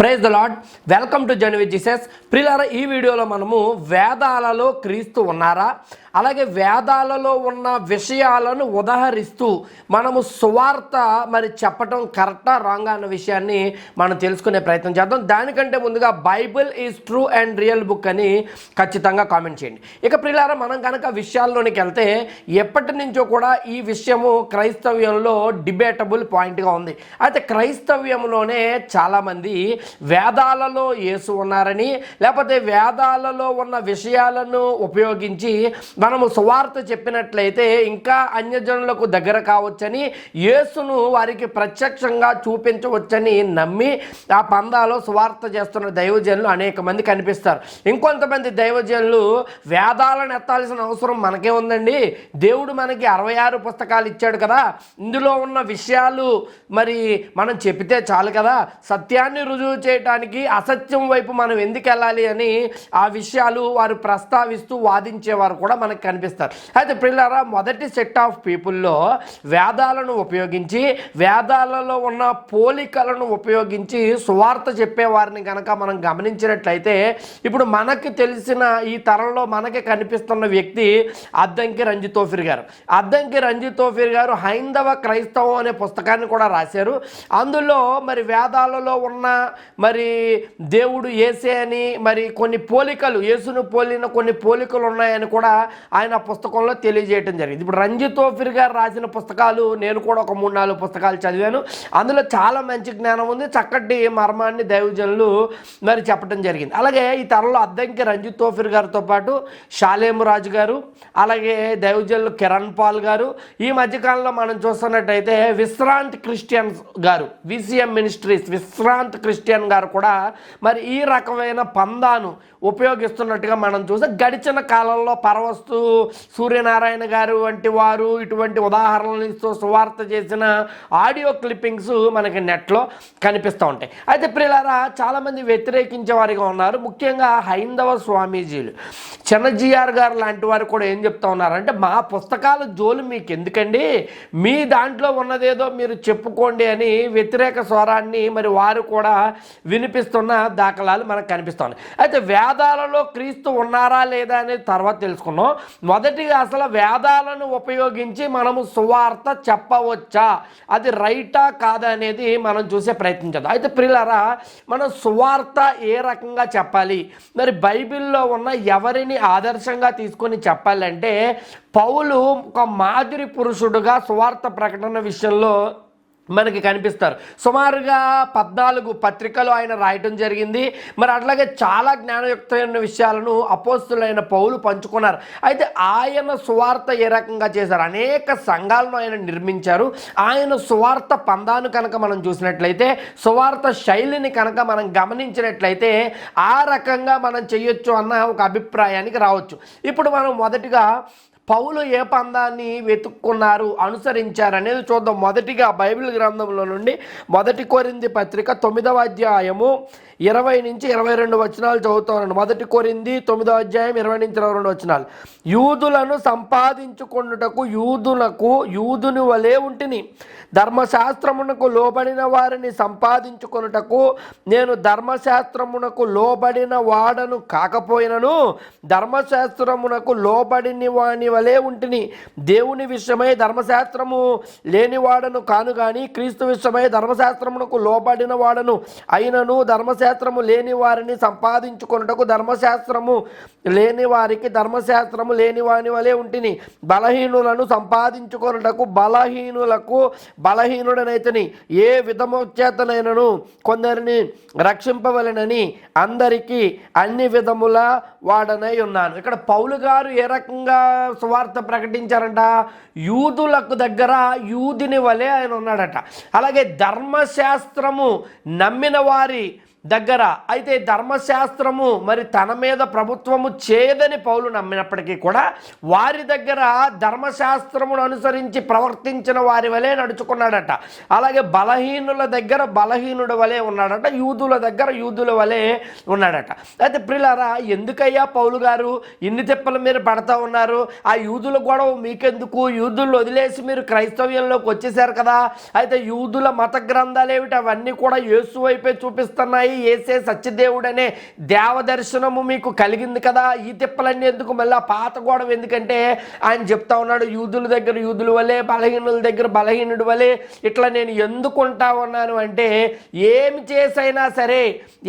Praise the Lord welcome to జనవి Jesus. ప్రిలారా ఈ వీడియోలో మనము వేదాలలో క్రీస్తు ఉన్నారా? అలాగే వేదాలలో ఉన్న విషయాలను ఉదహరిస్తూ మనము సువార్త మరి చెప్పటం కరెక్టా రాంగా అన్న విషయాన్ని మనం తెలుసుకునే ప్రయత్నం చేద్దాం. దానికంటే ముందుగా Bible is true and real book అని ఖచ్చితంగా కామెంట్ చేయండి. ఇక ప్రిలారా మనం కనుక విషయాల్లోనికి వెళ్తే ఎప్పటి నుంచో కూడా ఈ విషయము క్రైస్తవ్యంలో డిబేటబుల్ పాయింట్గా ఉంది. అయితే క్రైస్తవ్యంలోనే చాలామంది వేదాలలో యేసు ఉన్నారని లేకపోతే వేదాలలో ఉన్న విషయాలను ఉపయోగించి మనము సువార్త చెప్పినట్లయితే ఇంకా అన్యజనులకు దగ్గర కావచ్చని యేసును వారికి ప్రత్యక్షంగా చూపించవచ్చని నమ్మి ఆ పందాలో సువార్త చేస్తున్న దైవజనులు అనేక మంది కనిపిస్తారు. ఇంకొంతమంది దైవజనులు వేదాలను ఎత్తాల్సిన అవసరం మనకే ఉందండి. దేవుడు మనకి అరవై ఆరు పుస్తకాలు ఇచ్చాడు కదా. ఇందులో ఉన్న విషయాలు మరి మనం చెప్తే చాలు కదా. సత్యాన్ని రుజువు చేయటానికి అసత్యం వైపు మనం ఎందుకు వెళ్ళాలి అని ఆ విషయాలు వారు ప్రస్తావిస్తూ వాదించేవారు కూడా మన మనకు కనిపిస్తారు. అయితే పిల్లరా మొదటి సెట్ ఆఫ్ పీపుల్లో వేదాలను ఉపయోగించి వేదాలలో ఉన్న పోలికలను ఉపయోగించి సువార్త చెప్పేవారిని కనుక మనం గమనించినట్లయితే ఇప్పుడు మనకి తెలిసిన ఈ తరంలో మనకి కనిపిస్తున్న వ్యక్తి అద్దంకి రంజితోఫిర్ గారు అద్దంకి రంజితోఫిర్ గారు హైందవ క్రైస్తవం అనే పుస్తకాన్ని కూడా రాశారు. అందులో మరి వేదాలలో ఉన్న మరి దేవుడు ఏసే అని మరి కొన్ని పోలికలు యేసును పోలిన కొన్ని పోలికలు ఉన్నాయని కూడా ఆయన పుస్తకంలో తెలియజేయటం జరిగింది. ఇప్పుడు రంజిత్ ఓఫిర్ గారు రాసిన పుస్తకాలు నేను కూడా ఒక మూడు నాలుగు పుస్తకాలు చదివాను. అందులో చాలా మంచి జ్ఞానం ఉంది. చక్కటి మర్మాన్ని దైవజనులు మరి చెప్పడం జరిగింది. అలాగే ఈ తరంలో అద్దంకి రంజిత్ తోఫిర్ గారితో పాటు రాజు గారు అలాగే దైవజనులు కిరణ్ పాల్ గారు. ఈ మధ్యకాలంలో మనం చూస్తున్నట్టయితే విశ్రాంత్ క్రిస్టియన్స్ గారు విసిఎం మినిస్ట్రీస్ విశ్రాంత్ క్రిస్టియన్ గారు కూడా మరి ఈ రకమైన పందాను ఉపయోగిస్తున్నట్టుగా మనం చూస్తే గడిచిన కాలంలో పరవస్తు సూర్యనారాయణ గారు వంటి వారు ఇటువంటి ఉదాహరణలు ఇస్తూ సువార్త చేసిన ఆడియో క్లిప్పింగ్స్ మనకి నెట్లో కనిపిస్తూ ఉంటాయి. అయితే ప్రియులారా చాలామంది వ్యతిరేకించే వారిగా ఉన్నారు. ముఖ్యంగా హైందవ స్వామీజీలు. చిన్నజీఆర్ గారు లాంటి వారు కూడా ఏం చెప్తా ఉన్నారంటే మా పుస్తకాల జోలు మీకు ఎందుకండి మీ దాంట్లో ఉన్నదేదో మీరు చెప్పుకోండి అని వ్యతిరేక స్వరాన్ని మరి వారు కూడా వినిపిస్తున్న దాఖలాలు మనకు కనిపిస్తున్నాయి అయితే వేదాలలో క్రీస్తు ఉన్నారా లేదా అనేది తర్వాత తెలుసుకున్నాం మొదటిగా అసలు వేదాలను ఉపయోగించి మనము సువార్త చెప్పవచ్చా? అది రైటా కాదా అనేది మనం చూసే ప్రయత్నించదు అయితే ప్రియులారా మనం సువార్త ఏ రకంగా చెప్పాలి? మరి బైబిల్లో ఉన్న ఎవరిని ఆదర్శంగా తీసుకొని చెప్పాలంటే పౌలు ఒక మాదిరి పురుషుడుగా సువార్త ప్రకటన విషయంలో మనకి కనిపిస్తారు. సుమారుగా పద్నాలుగు పత్రికలు ఆయన రాయటం జరిగింది. మరి అట్లాగే చాలా జ్ఞానయుక్తమైన విషయాలను అపోస్తులైన పౌలు పంచుకున్నారు. అయితే ఆయన సువార్త ఏ రకంగా చేశారు? అనేక సంఘాలను ఆయన నిర్మించారు. ఆయన సువార్త పందాను కనుక మనం చూసినట్లయితే సువార్త శైలిని కనుక మనం గమనించినట్లయితే ఆ రకంగా మనం చేయొచ్చు అన్న ఒక అభిప్రాయానికి రావచ్చు. ఇప్పుడు మనం మొదటిగా పౌలు ఏ పందాన్ని వెతుక్కున్నారు అనుసరించారు అనేది చూద్దాం. మొదటిగా బైబిల్ గ్రంథంలో నుండి మొదటి కొరింది పత్రిక తొమ్మిదవ అధ్యాయము ఇరవై నుంచి ఇరవై రెండు వచనాలు చదువుతానండి మొదటి కొరింది తొమ్మిదో అధ్యాయం ఇరవై నుంచి ఇరవై రెండు వచనాలు. యూదులను సంపాదించుకొనుటకు యూదులకు యూదుని వలె ఉంటిని. ధర్మశాస్త్రమునకు లోబడిన వారిని సంపాదించుకొనుటకు నేను ధర్మశాస్త్రమునకు లోబడిన వాడను కాకపోయినను ధర్మశాస్త్రమునకు లోబడిన వాని వలె ఉంటిని. దేవుని విషయమై ధర్మశాస్త్రము లేనివాడను కాను కానీ క్రీస్తు విషయమై ధర్మశాస్త్రమునకు లోబడిన వాడను. అయినను ధర్మశాస్త్రము లేని వారిని సంపాదించుకొనుటకు ధర్మశాస్త్రము లేని వారికి ధర్మశాస్త్రము లేని వాని వలె ఉంటిని. బలహీనులను సంపాదించుకొనుటకు బలహీనులకు బలహీనుడనైతని. ఏ విధము చేతనైనను కొందరిని రక్షింపవలెనని అందరికీ అన్ని విధముల వాడనై ఉన్నాను. ఇక్కడ పౌలు గారు ఏ రకంగా సువార్త ప్రకటించారంట? యూదులకు దగ్గర యూదిని వలె ఆయన ఉన్నాడట. అలాగే ధర్మశాస్త్రము నమ్మిన వారి దగ్గర. అయితే ధర్మశాస్త్రము మరి తన మీద ప్రభుత్వము చేయదని పౌలు నమ్మినప్పటికీ కూడా వారి దగ్గర ధర్మశాస్త్రమును అనుసరించి ప్రవర్తించిన వారి వలె నడుచుకున్నాడట. అలాగే బలహీనుల దగ్గర బలహీనుడు వలె ఉన్నాడట. యూదుల దగ్గర యూదుల వలె ఉన్నాడట. అయితే ప్రిలారా ఎందుకయ్యా పౌలు గారు ఇన్ని తిప్పలు మీరు పడతా ఉన్నారు? ఆ యూదుల గొడవ మీకెందుకు? యూదులు వదిలేసి మీరు క్రైస్తవ్యంలోకి వచ్చేసారు కదా. అయితే యూదుల మత గ్రంథాలు ఏమిటి? అవన్నీ కూడా యేసు వైపే చూపిస్తున్నాయి. ఏసే సత్యదేవుడనే దేవదర్శనము మీకు కలిగింది కదా? ఈ తిప్పలన్నీ ఎందుకు మళ్ళీ పాత గోడం ఎందుకంటే ఆయన చెప్తా ఉన్నాడు యూదుల దగ్గర యూదుల వలె బలహీనుల దగ్గర బలహీనుడి వలె ఇట్లా నేను ఎందుకు ఉంటా ఉన్నాను అంటే ఏమి చేసైనా సరే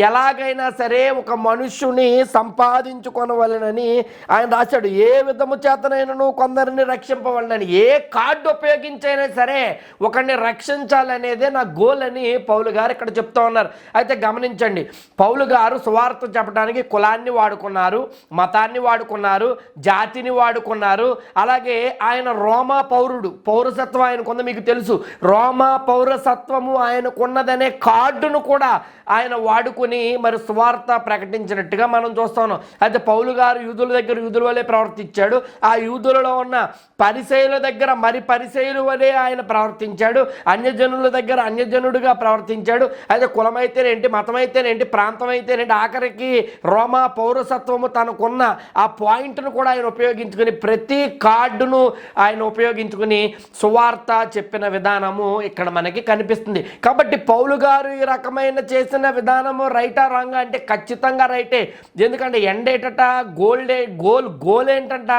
ఎలాగైనా సరే ఒక మనుష్యుని సంపాదించుకొనవలనని ఆయన రాశాడు. ఏ విధము చేతనైనను కొందరిని రక్షింపవలనని ఏ కార్డు ఉపయోగించైనా సరే ఒకరిని రక్షించాలనేదే నా గోల్ అని పౌలు గారు ఇక్కడ చెప్తా ఉన్నారు. అయితే గమనించండి పౌలు గారు సువార్త చెప్పడానికి కులాన్ని వాడుకున్నారు మతాన్ని వాడుకున్నారు జాతిని వాడుకున్నారు. అలాగే ఆయన రోమా పౌరుడు పౌరసత్వం ఆయనకుంది మీకు తెలుసు. రోమా పౌరసత్వము ఆయనకున్నదనే కార్డును కూడా ఆయన వాడుకుని మరి సువార్త ప్రకటించినట్టుగా మనం చూస్తాను అయితే పౌలు గారు యూదుల దగ్గర యూదుల వలె ప్రవర్తించాడు. ఆ యూదులలో ఉన్న పరిచయుల దగ్గర మరి పరిచయుల వలె ఆయన ప్రవర్తించాడు. అన్యజనుల దగ్గర అన్యజనుడిగా ప్రవర్తించాడు. అయితే కులమైతేనేంటి? అయితేనేంటి ప్రాంతం అయితేనేంటి ఆఖరికి రోమా పౌరసత్వము తనకున్న ఆ పాయింట్ను కూడా ఆయన ఉపయోగించుకుని ప్రతి కార్డును ఆయన ఉపయోగించుకుని సువార్త చెప్పిన విధానము ఇక్కడ మనకి కనిపిస్తుంది. కాబట్టి పౌలు గారు ఈ రకమైన చేసిన విధానము రైటా రాంగ్ అంటే ఖచ్చితంగా రైటే. ఎందుకంటే ఎండేటట గోల్డే గోల్ గోల్ ఏంటంట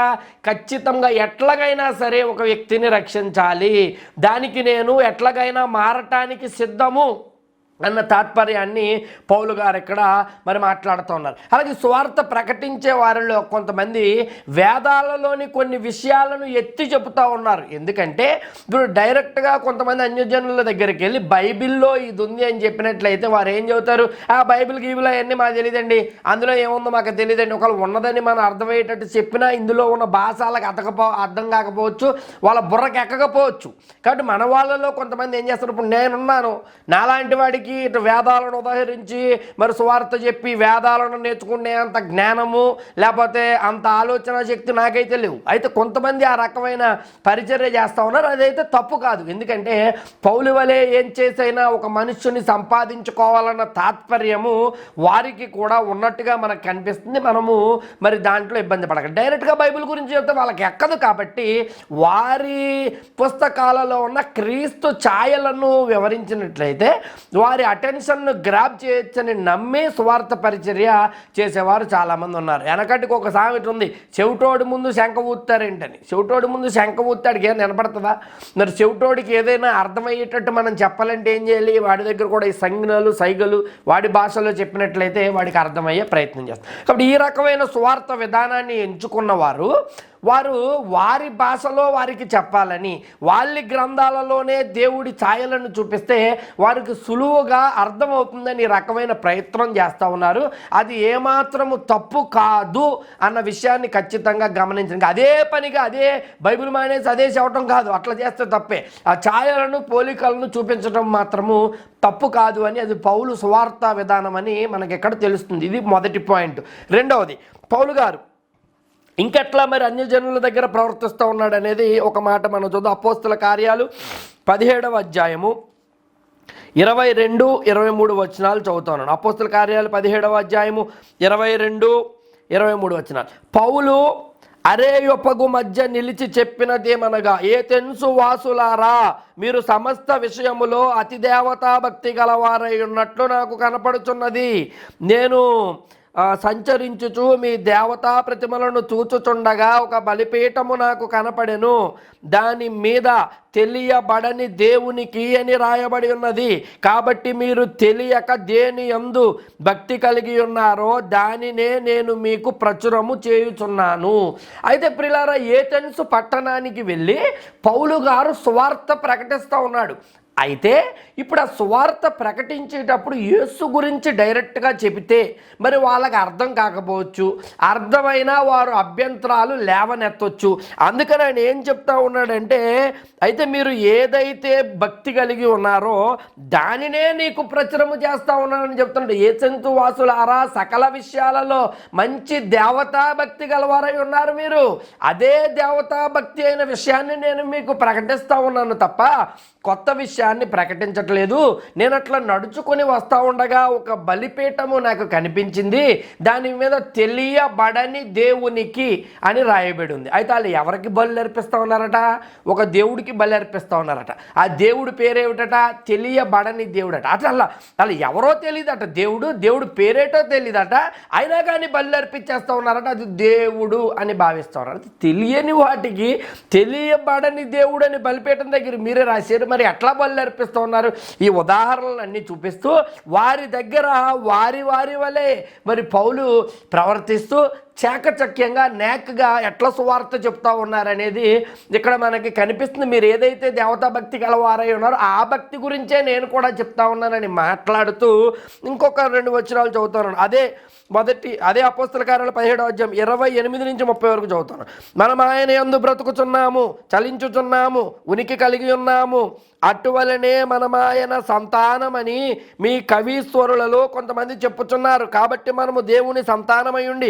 ఖచ్చితంగా ఎట్లాగైనా సరే ఒక వ్యక్తిని రక్షించాలి. దానికి నేను ఎట్లాగైనా మారటానికి సిద్ధము. అన్న తాత్పర్యాన్ని పౌలు గారు ఇక్కడ మరి మాట్లాడుతూ ఉన్నారు. అలాగే స్వార్థ ప్రకటించే వారిలో కొంతమంది వేదాలలోని కొన్ని విషయాలను ఎత్తి చెబుతూ ఉన్నారు. ఎందుకంటే ఇప్పుడు డైరెక్ట్గా కొంతమంది అన్యజనుల దగ్గరికి వెళ్ళి బైబిల్లో ఇది ఉంది అని చెప్పినట్లయితే వారు ఏం చెబుతారు? ఆ బైబిల్ గీబుల్ అవన్నీ మాకు తెలియదండి. అందులో ఏముందో మాకు తెలియదండి. ఒకవేళ ఉన్నదని మనం అర్థమయ్యేటట్టు చెప్పినా ఇందులో ఉన్న భాష వాళ్ళకి అతకపో అర్థం కాకపోవచ్చు. వాళ్ళ బుర్రకి ఎక్కకపోవచ్చు కాబట్టి మన వాళ్ళలో కొంతమంది ఏం చేస్తారు? ఇప్పుడు నేనున్నాను. నాలాంటి వాడికి ఇటు వేదాలను ఉదహరించి మరి సువార్త చెప్పి వేదాలను నేర్చుకునే అంత జ్ఞానము లేకపోతే అంత ఆలోచన శక్తి నాకైతే లేవు. అయితే కొంతమంది ఆ రకమైన పరిచర్య చేస్తూ ఉన్నారు. అదైతే తప్పు కాదు. ఎందుకంటే పౌలు వలె ఏం చేసైనా ఒక మనుష్యుని సంపాదించుకోవాలన్న తాత్పర్యము వారికి కూడా ఉన్నట్టుగా మనకు కనిపిస్తుంది. మనము మరి దాంట్లో ఇబ్బంది పడక డైరెక్ట్గా బైబిల్ గురించి చెప్తే వాళ్ళకి ఎక్కదు కాబట్టి వారి పుస్తకాలలో ఉన్న క్రీస్తు ఛాయలను వివరించినట్లయితే వారి అటెన్షన్ను గ్రాప్ చేయొచ్చని నమ్మే స్వార్థ పరిచర్య చేసేవారు చాలామంది ఉన్నారు. వెనకటికి ఒక సామెత ఉంది చెవిటోడి ముందు శంఖ ఊతారేంటని చెవిటోడి ముందు శంఖ ఊతాడికి ఏం నిలబడుతుందా మరి చెవిటోడికి ఏదైనా అర్థమయ్యేటట్టు మనం చెప్పాలంటే ఏం చేయాలి? వాడి దగ్గర కూడా ఈ సంజ్ఞలు సైగలు వాడి భాషలో చెప్పినట్లయితే వాడికి అర్థమయ్యే ప్రయత్నం చేస్తారు కాబట్టి ఈ రకమైన స్వార్థ విధానాన్ని ఎంచుకున్న వారు వారి భాషలో వారికి చెప్పాలని వాళ్ళ గ్రంథాలలోనే దేవుడి ఛాయలను చూపిస్తే వారికి సులువుగా అర్థమవుతుందని రకమైన ప్రయత్నం చేస్తూ ఉన్నారు. అది ఏమాత్రము తప్పు కాదు అన్న విషయాన్ని ఖచ్చితంగా గమనించండి. అదే పనిగా అదే బైబిల్ మానేసి అదే చెప్పడం కాదు. అట్లా చేస్తే తప్పే. ఆ ఛాయలను పోలికలను చూపించడం మాత్రము తప్పు కాదు అని అది పౌలు సువార్త విధానం అని మనకి ఎక్కడ తెలుస్తుంది? ఇది మొదటి పాయింట్. రెండవది పౌలు గారు ఇంకెట్లా మరి అన్యజనుల దగ్గర ప్రవర్తిస్తూ ఉన్నాడు అనేది ఒక మాట మనం చూద్దాం అపోస్తుల కార్యాలు పదిహేడవ అధ్యాయము ఇరవై రెండు ఇరవై మూడు వచనాలు చదువుతున్నాను అపోస్తుల కార్యాలు పదిహేడవ అధ్యాయము ఇరవై రెండు ఇరవై మూడు వచనాలు. పౌలు అరేయొపగు మధ్య నిలిచి చెప్పినదేమనగా ఏ తెన్సు వాసులారా మీరు సమస్త విషయములో అతి దేవతా భక్తి గలవారై ఉన్నట్లు నాకు కనపడుచున్నది. నేను సంచరించుచు మీ దేవతా ప్రతిమలను చూచుచుండగా ఒక బలిపీఠము నాకు కనపడెను. దాని మీద తెలియబడని దేవునికి అని రాయబడి ఉన్నది. కాబట్టి మీరు తెలియక దేని ఎందు భక్తి కలిగి ఉన్నారో దానినే నేను మీకు ప్రచురము చేయుచున్నాను. అయితే ప్రిలారా ఏథెన్సు పట్టణానికి వెళ్ళి పౌలు గారు స్వార్థ ప్రకటిస్తూ ఉన్నాడు. అయితే ఇప్పుడు ఆ సువార్త ప్రకటించేటప్పుడు యేసు గురించి డైరెక్ట్గా చెబితే మరి వాళ్ళకి అర్థం కాకపోవచ్చు అర్థమైనా వారు అభ్యంతరాలు లేవనెత్తవచ్చు అందుకని ఆయన ఏం చెప్తా ఉన్నాడంటే అయితే మీరు ఏదైతే భక్తి కలిగి ఉన్నారో దానినే నీకు ప్రచురము చేస్తా ఉన్నానని చెప్తున్నాడు. ఏ చెంతు వాసులారా సకల విషయాలలో మంచి దేవతా భక్తి గలవారై ఉన్నారు మీరు. అదే దేవతా భక్తి అయిన విషయాన్ని నేను మీకు ప్రకటిస్తూ ఉన్నాను తప్ప కొత్త విషయం విషయాన్ని ప్రకటించట్లేదు. నేను అట్లా నడుచుకొని వస్తా ఉండగా ఒక బలిపీఠము నాకు కనిపించింది. దాని మీద తెలియబడని దేవునికి అని రాయబడి ఉంది అయితే వాళ్ళు ఎవరికి బలి అర్పిస్తూ ఉన్నారట? ఒక దేవుడికి బలి అర్పిస్తూ ఉన్నారట. ఆ దేవుడి పేరేమిటట? తెలియబడని దేవుడట. అట్లా వాళ్ళు ఎవరో తెలియదట దేవుడు దేవుడు పేరేటో తెలియదట అయినా కానీ బలి అర్పించేస్తూ ఉన్నారట. అది దేవుడు అని భావిస్తూ ఉన్నారు. తెలియని వాటికి తెలియబడని దేవుడు అని బలిపీఠం దగ్గర మీరే రాశారు. మరి ఎట్లా బలి అర్పిస్తూ ఉన్నారు. ఈ ఉదాహరణలు అన్నీ చూపిస్తూ వారి దగ్గర వారి వారి వలె మరి పౌలు ప్రవర్తిస్తూ చాకచక్యంగా నేక్గా ఎట్లా సువార్త చెప్తా ఉన్నారనేది ఇక్కడ మనకి కనిపిస్తుంది. మీరు ఏదైతే దేవతా భక్తి గలవారై ఉన్నారో ఆ భక్తి గురించే నేను కూడా చెప్తా ఉన్నానని మాట్లాడుతూ ఇంకొక రెండు వచనాలు చదువుతాను అదే మొదటి అదే అపోస్తల కార్యాలు పదిహేడవ అధ్యాయం ఇరవై ఎనిమిది నుంచి ముప్పై వరకు చదువుతాను మనం ఆయన ఎందు బ్రతుకుచున్నాము చలించుచున్నాము ఉనికి కలిగి ఉన్నాము. అటువలనే మనమాయన సంతానమని మీ కవీశ్వరులలో కొంతమంది చెప్పుచున్నారు. కాబట్టి మనము దేవుని సంతానమై ఉండి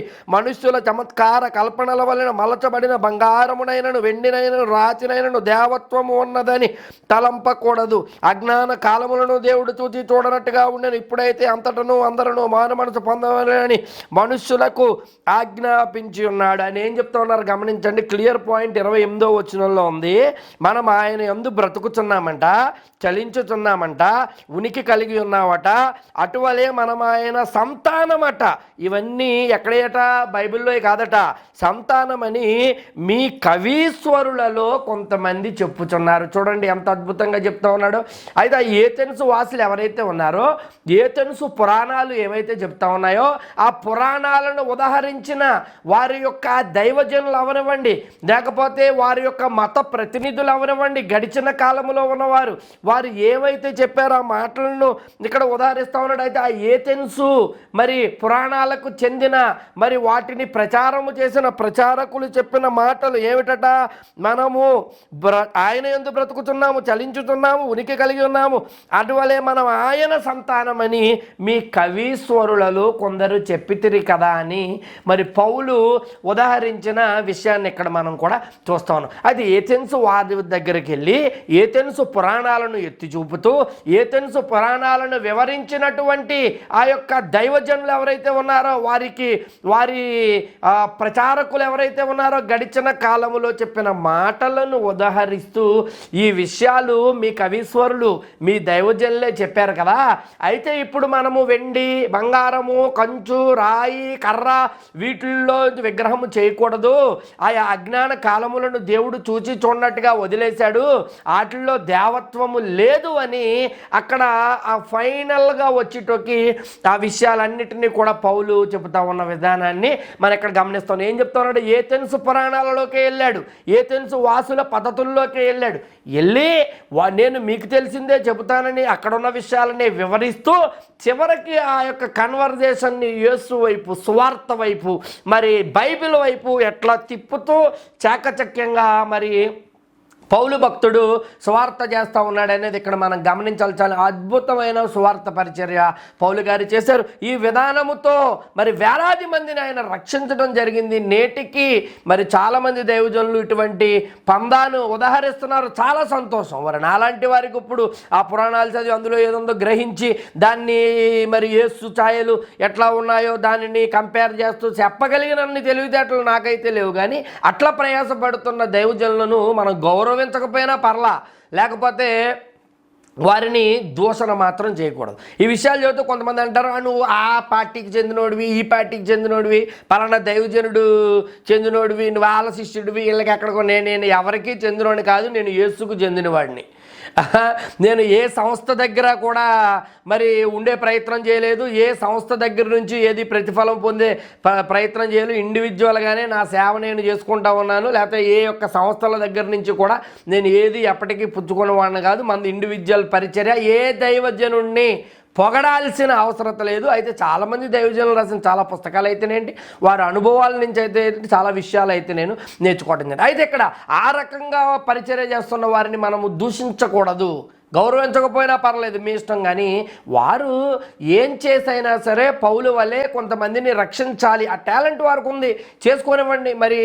మనుష్యుల చమత్కార కల్పనల వలన మలచబడిన బంగారమునైనను వెండినైనను రాతినైనను దేవత్వము ఉన్నదని తలంపకూడదు. అజ్ఞాన కాలములను దేవుడు చూచి చూడనట్టుగా ఉండను. ఇప్పుడైతే అంతటను అందరను మాన మనసు పొందవాలని మనుష్యులకు ఆజ్ఞాపించి ఉన్నాడు. అని ఏం చెప్తా ఉన్నారు? గమనించండి. క్లియర్ పాయింట్ ఇరవై ఎనిమిదో వచనంలో ఉంది. మనం ఆయన ఎందు బ్రతుకుతున్నామంట చలించుతున్నామంట ఉనికి కలిగి ఉన్నామట అటువలే మనం ఆయన సంతానమట. ఇవన్నీ ఎక్కడేట బైబిల్లో కాదట. సంతానమని మీ కవీశ్వరులలో కొంతమంది చెప్పుచున్నారు. చూడండి ఎంత అద్భుతంగా చెప్తా ఉన్నాడు. అయితే ఆ ఏథెన్స్ వాసులు ఎవరైతే ఉన్నారో ఏథెన్స్ పురాణాలు ఏవైతే చెప్తా ఉన్నాయో ఆ పురాణాలను ఉదాహరించిన వారి యొక్క దైవజనులు అవనివ్వండి లేకపోతే వారి యొక్క మత ప్రతినిధులు అవనివ్వండి గడిచిన కాలంలో ఉన్నవారు. వారు ఏవైతే చెప్పారో ఆ మాటలను ఇక్కడ ఉదాహరిస్తా ఉన్నాడు. అయితే ఆ ఏథెన్సు మరి పురాణాలకు చెందిన మరి వాటి వాటిని ప్రచారము చేసిన ప్రచారకులు చెప్పిన మాటలు ఏమిటట? మనము బ్ర ఆయన ఎందు బ్రతుకుతున్నాము చలించుతున్నాము ఉనికి కలిగి ఉన్నాము. అటువలే మనం ఆయన సంతానమని మీ కవీశ్వరులలో కొందరు చెప్పితిరి కదా అని మరి పౌలు ఉదాహరించిన విషయాన్ని ఇక్కడ మనం కూడా చూస్తాను అది ఏథెన్స్ వారి దగ్గరికి వెళ్ళి ఏథెన్స్ పురాణాలను ఎత్తి చూపుతూ ఏథెన్స్ పురాణాలను వివరించినటువంటి ఆ యొక్క దైవజనులు ఎవరైతే ఉన్నారో వారికి వారి ప్రచారకులు ఎవరైతే ఉన్నారో గడిచిన కాలములో చెప్పిన మాటలను ఉదహరిస్తూ ఈ విషయాలు మీ కవీశ్వరులు మీ దైవజనులే చెప్పారు కదా? అయితే ఇప్పుడు మనము వెండి బంగారము కంచు రాయి కర్ర వీటిల్లో విగ్రహము చేయకూడదు. ఆయా అజ్ఞాన కాలములను దేవుడు చూచి చూడనట్టుగా వదిలేశాడు. వాటిల్లో దేవత్వము లేదు అని అక్కడ ఆ ఫైనల్గా వచ్చేటోకి ఆ విషయాలన్నిటినీ కూడా పౌలు చెబుతా ఉన్న విధానాన్ని మనం ఇక్కడ గమనిస్తాం ఏం చెప్తా ఉన్నాడు ఏ తెలుసు పురాణాలలోకి వెళ్ళాడు. ఏ తెలుసు వాసుల పద్ధతుల్లోకి వెళ్ళాడు. వెళ్ళి వా నేను మీకు తెలిసిందే చెబుతానని అక్కడ ఉన్న విషయాలని వివరిస్తూ చివరికి ఆ యొక్క కన్వర్జేషన్ని యేసు వైపు సువార్త వైపు మరి బైబిల్ వైపు ఎట్లా తిప్పుతూ చాకచక్యంగా మరి పౌలు భక్తుడు సువార్త చేస్తూ ఉన్నాడు అనేది ఇక్కడ మనం గమనించాలి. చాలా అద్భుతమైన సువార్త పరిచర్య పౌలు గారు చేశారు. ఈ విధానముతో మరి వేలాది మందిని ఆయన రక్షించడం జరిగింది. నేటికి మరి చాలామంది దైవజనులు ఇటువంటి పందాను ఉదహరిస్తున్నారు. చాలా సంతోషం. మరి నాలాంటి వారికి ఇప్పుడు ఆ పురాణాలు చదివి అందులో ఏదో గ్రహించి దాన్ని మరి ఏసు ఛాయలు ఎట్లా ఉన్నాయో దానిని కంపేర్ చేస్తూ చెప్పగలిగినన్ని తెలివితేటలు నాకైతే లేవు. కానీ అట్లా ప్రయాసపడుతున్న దైవజనులను మనం గౌరవించకపోయినా పర్లా. లేకపోతే వారిని దూషణ మాత్రం చేయకూడదు. ఈ విషయాలు చెబుతూ కొంతమంది అంటారు నువ్వు ఆ పార్టీకి చెందినోడివి ఈ పార్టీకి చెందినోడివి పలానా దైవజనుడు చెందినోడివి నువ్వు వాళ్ళ శిష్యుడివి వీళ్ళకి ఎక్కడికో నేను నేను ఎవరికీ చెందినోడిని కాదు నేను యేసుకు చెందినవాడిని. నేను ఏ సంస్థ దగ్గర కూడా మరి ఉండే ప్రయత్నం చేయలేదు. ఏ సంస్థ దగ్గర నుంచి ఏది ప్రతిఫలం పొందే ప్ర- ప్రయత్నం చేయలేదు. ఇండివిజువల్గానే నా సేవ నేను చేసుకుంటా ఉన్నాను. లేకపోతే ఏ యొక్క సంస్థల దగ్గర నుంచి కూడా నేను ఏది ఎప్పటికీ పుచ్చుకున్న వాడిని కాదు. మన ఇండివిజువల్ పరిచర్య. ఏ దైవజనుణ్ణి పొగడాల్సిన అవసరత లేదు. అయితే చాలామంది దైవజనులు రాసిన చాలా పుస్తకాలు అయితేనేంటి వారి అనుభవాల నుంచి అయితే చాలా విషయాలు అయితే నేను నేర్చుకోవటం జరిగింది. అయితే ఇక్కడ ఆ రకంగా పరిచర్య చేస్తున్న వారిని మనము దూషించకూడదు. గౌరవించకపోయినా పర్లేదు మీ ఇష్టం కానీ వారు ఏం చేసైనా సరే పౌలు వలె కొంతమందిని రక్షించాలి. ఆ టాలెంట్ వారికి ఉంది. చేసుకోనివ్వండి. మరి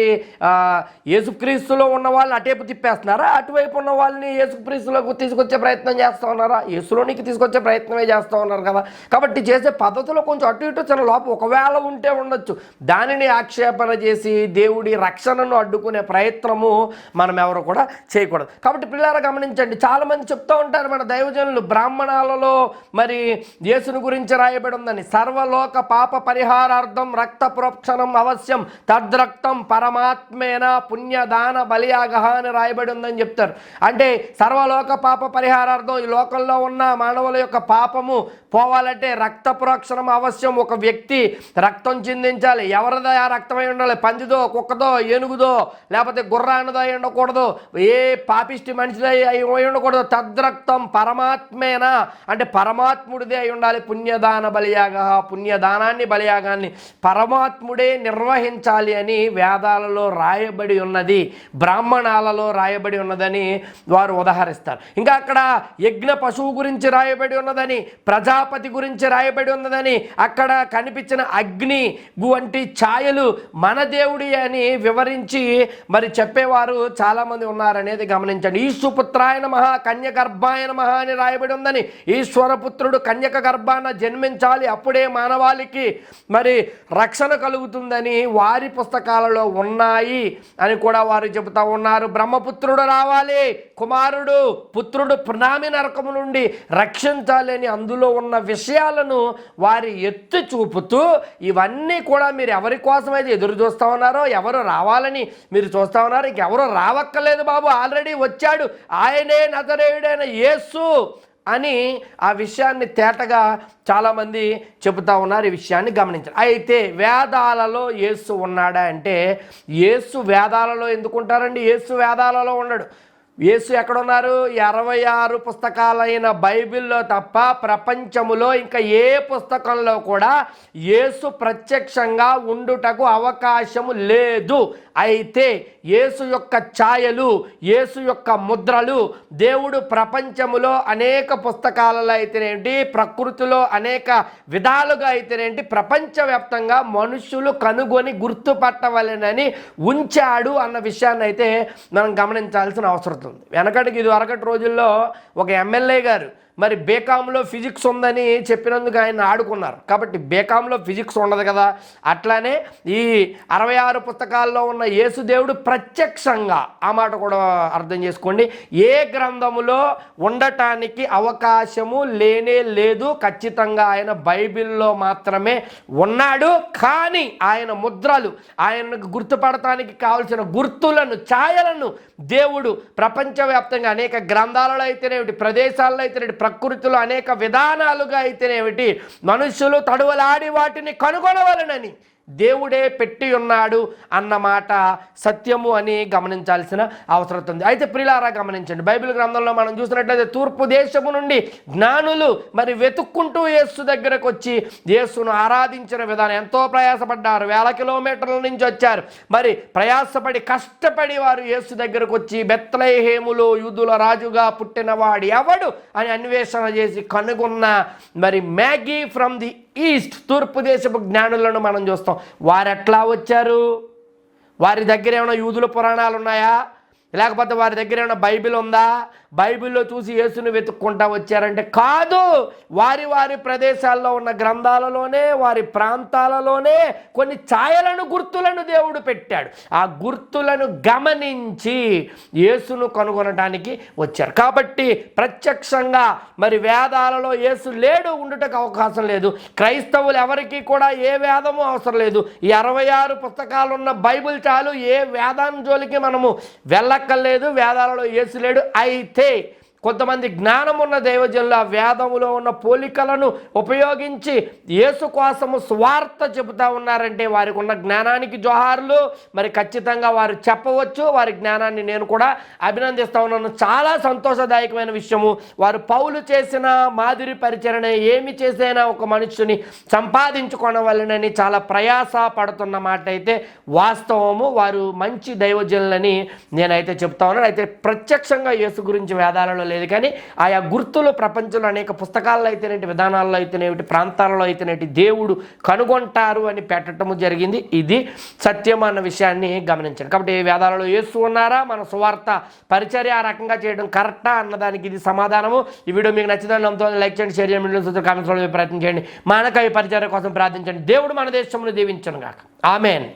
యేసుక్రీస్తులో ఉన్న వాళ్ళని అటేపు తిప్పేస్తున్నారా? అటువైపు ఉన్న వాళ్ళని యేసుక్రీస్తులోకి తీసుకొచ్చే ప్రయత్నం చేస్తూ ఉన్నారా? యేసులోనికి తీసుకొచ్చే ప్రయత్నమే చేస్తూ ఉన్నారు కదా. కాబట్టి చేసే పద్ధతిలో కొంచెం అటు ఇటు చిన్న లోపం. ఒకవేళ ఉంటే ఉండొచ్చు. దానిని ఆక్షేపణ చేసి దేవుడి రక్షణను అడ్డుకునే ప్రయత్నము మనం ఎవరు కూడా చేయకూడదు. కాబట్టి పిల్లలు గమనించండి. చాలామంది చెప్తూ ఉంటారు. మన దైవజనులు బ్రాహ్మణాలలో మరి యేసును గురించి రాయబడి ఉందని సర్వలోక పాప పరిహారార్థం రక్త ప్రోక్షణం అవశ్యం. తద్రక్తం పరమాత్మేన పుణ్యదాన బలియాగహ అని రాయబడి ఉందని చెప్తారు. అంటే సర్వలోక పాప పరిహారార్థం ఈ లోకంలో ఉన్న మానవుల యొక్క పాపము పోవాలంటే రక్త ప్రోక్షణం అవశ్యం. ఒక వ్యక్తి రక్తం చిందించాలి ఎవరిదో ఆ రక్తమై ఉండాలి. పందిదో కుక్కదో ఏనుగుదో లేకపోతే గుర్రానిదో అయి ఉండకూడదు. ఏ పాపిష్టి మనిషిదో అయి ఉండకూడదు. తద్రక్తం పరమాత్మేనా? అంటే పరమాత్ముడిదే అయి ఉండాలి. పుణ్యదాన బలియాగ పుణ్యదానాన్ని బలియాగాన్ని పరమాత్ముడే నిర్వహించాలి అని వేదాలలో రాయబడి ఉన్నది. బ్రాహ్మణాలలో రాయబడి ఉన్నదని వారు ఉదాహరిస్తారు. ఇంకా అక్కడ యజ్ఞ పశువు గురించి రాయబడి ఉన్నదని ప్రజా ప్రజాపతి గురించి రాయబడి ఉన్నదని అక్కడ కనిపించిన అగ్ని వంటి ఛాయలు మన దేవుడి అని వివరించి మరి చెప్పేవారు చాలామంది ఉన్నారనేది గమనించండి. ఈశ్వపుత్రాయన మహా కన్యగర్భాయన మహా అని రాయబడి ఉందని ఈశ్వరపుత్రుడు కన్యక గర్భాన జన్మించాలి అప్పుడే మానవాళికి మరి రక్షణ కలుగుతుందని వారి పుస్తకాలలో ఉన్నాయి అని కూడా వారు చెబుతా ఉన్నారు. బ్రహ్మపుత్రుడు రావాలి కుమారుడు పుత్రుడు పునామి నరకము నుండి రక్షించాలి అని అందులో ఉన్న ఉన్న విషయాలను వారి ఎత్తి చూపుతూ ఇవన్నీ కూడా మీరు ఎవరి కోసమైతే ఎదురు చూస్తూ ఉన్నారో ఎవరు రావాలని మీరు చూస్తూ ఉన్నారు ఇంకెవరు రావక్కర్లేదు బాబు ఆల్రెడీ వచ్చాడు. ఆయనే నజరేయుడైన యేసు అని ఆ విషయాన్ని తేటగా చాలామంది చెబుతా ఉన్నారు ఈ విషయాన్ని గమనించారు. అయితే వేదాలలో యేసు ఉన్నాడా అంటే యేసు వేదాలలో ఎందుకుంటారండి? యేసు వేదాలలో ఉన్నాడు. యేసు ఎక్కడున్నారు? ఇరవై ఆరు పుస్తకాలైన బైబిల్లో తప్ప ప్రపంచములో ఇంకా ఏ పుస్తకంలో కూడా యేసు ప్రత్యక్షంగా ఉండుటకు అవకాశము లేదు. అయితే యేసు యొక్క ఛాయలు యేసు యొక్క ముద్రలు దేవుడు ప్రపంచములో అనేక పుస్తకాలలో అయితేనేంటి ప్రకృతిలో అనేక విధాలుగా అయితేనేంటి ప్రపంచవ్యాప్తంగా మనుషులు కనుగొని గుర్తుపట్టవలెనని ఉంచాడు అన్న విషయాన్ని అయితే మనం గమనించాల్సిన అవసరం ఉంది వెనకటికి ఇది వరకటి రోజుల్లో ఒక ఎమ్మెల్యే గారు మరి బేకాంలో ఫిజిక్స్ ఉందని చెప్పినందుకు ఆయన ఆడుకున్నారు. కాబట్టి బేకాంలో ఫిజిక్స్ ఉండదు కదా. అట్లానే ఈ అరవై ఆరు పుస్తకాల్లో ఉన్న యేసుదేవుడు ప్రత్యక్షంగా ఆ మాట కూడా అర్థం చేసుకోండి. ఏ గ్రంథములో ఉండటానికి అవకాశము లేనే లేదు. ఖచ్చితంగా ఆయన బైబిల్లో మాత్రమే ఉన్నాడు. కానీ ఆయన ముద్రలు ఆయనకు గుర్తుపడటానికి కావలసిన గుర్తులను ఛాయలను దేవుడు ప్రపంచవ్యాప్తంగా అనేక గ్రంథాలలో అయితేనేమిటి? ప్రదేశాల్లో అయితేనేమిటి? ప్రకృతిలో అనేక విధానాలుగా అయితేనేమిటి? మనుషులు తడువలాడి వాటిని కనుగొనవలనని. దేవుడే పెట్టి ఉన్నాడు అన్నమాట సత్యము అని గమనించాల్సిన అవసరం ఉంది అయితే ప్రిలారా గమనించండి. బైబిల్ గ్రంథంలో మనం చూసినట్లయితే తూర్పు దేశము నుండి జ్ఞానులు మరి వెతుక్కుంటూ యేసు దగ్గరకు వచ్చి యేసును ఆరాధించిన విధానం ఎంతో ప్రయాసపడ్డారు. వేల కిలోమీటర్ల నుంచి వచ్చారు. మరి ప్రయాసపడి కష్టపడి వారు యేసు దగ్గరకు వచ్చి బెత్తలహేములో యూదుల రాజుగా పుట్టినవాడు ఎవడు అని అన్వేషణ చేసి కనుగొన్న మరి మ్యాగీ ఫ్రమ్ ది ఈస్ట్ తూర్పు దేశపు జ్ఞానులను మనం చూస్తాం. వారు ఎట్లా వచ్చారు? వారి దగ్గర ఏమైనా యూదుల పురాణాలు ఉన్నాయా లేకపోతే వారి దగ్గర ఏమైనా బైబిల్ ఉందా? బైబిల్లో చూసి యేసును వెతుక్కుంటా వచ్చారంటే కాదు. వారి వారి ప్రదేశాల్లో ఉన్న గ్రంథాలలోనే వారి ప్రాంతాలలోనే కొన్ని ఛాయలను గుర్తులను దేవుడు పెట్టాడు. ఆ గుర్తులను గమనించి యేసును కనుగొనడానికి వచ్చారు. కాబట్టి ప్రత్యక్షంగా మరి వేదాలలో యేసు లేడు ఉండుటకు అవకాశం లేదు. క్రైస్తవులు ఎవరికీ కూడా ఏ వేదము అవసరం లేదు. ఈ అరవై ఆరు పుస్తకాలు ఉన్న బైబిల్ చాలు ఏ వేదాన్ని జోలికి మనము వెళ్ళక వెళ్ళక్కర్లేదు వేదాలలో యేసు లేడు. అయితే కొంతమంది జ్ఞానం ఉన్న దైవజనులు ఆ వేదములో ఉన్న పోలికలను ఉపయోగించి యేసు కోసము స్వార్థ చెబుతా ఉన్నారంటే వారికి ఉన్న జ్ఞానానికి జోహార్లు. మరి ఖచ్చితంగా వారు చెప్పవచ్చు. వారి జ్ఞానాన్ని నేను కూడా అభినందిస్తా ఉన్నాను. చాలా సంతోషదాయకమైన విషయము. వారు పౌలు చేసిన మాదిరి పరిచరణ ఏమి చేసైనా ఒక మనుషుని సంపాదించుకోనవలనని చాలా ప్రయాస పడుతున్న మాట అయితే వాస్తవము. వారు మంచి దైవజనులని నేనైతే చెప్తా ఉన్నాను. అయితే ప్రత్యక్షంగా యేసు గురించి వేదాలలో లేదు లేదు. కానీ ఆయా గుర్తులు ప్రపంచంలో అనేక పుస్తకాల్లో అయితేనేటి విధానాల్లో అయితేనేటి ప్రాంతాలలో అయితేనేటి దేవుడు కనుగొంటారు అని పెట్టడం జరిగింది. ఇది సత్యం అన్న విషయాన్ని గమనించండి. కాబట్టి వేదాలలో యేసు ఉన్నారా? మన సువార్త పరిచర్య ఆ రకంగా చేయడం కరెక్టా? అన్నదానికి ఇది సమాధానము. ఈ వీడియో మీకు నచ్చిందని నమ్ముతుంది లైక్ చేయండి షేర్ చేయండి కామెంట్స్ ప్రయత్నం చేయండి. మానక పరిచర్య కోసం ప్రార్థించండి. దేవుడు మన దేశంలో దీవించను గాక. ఆమెన్.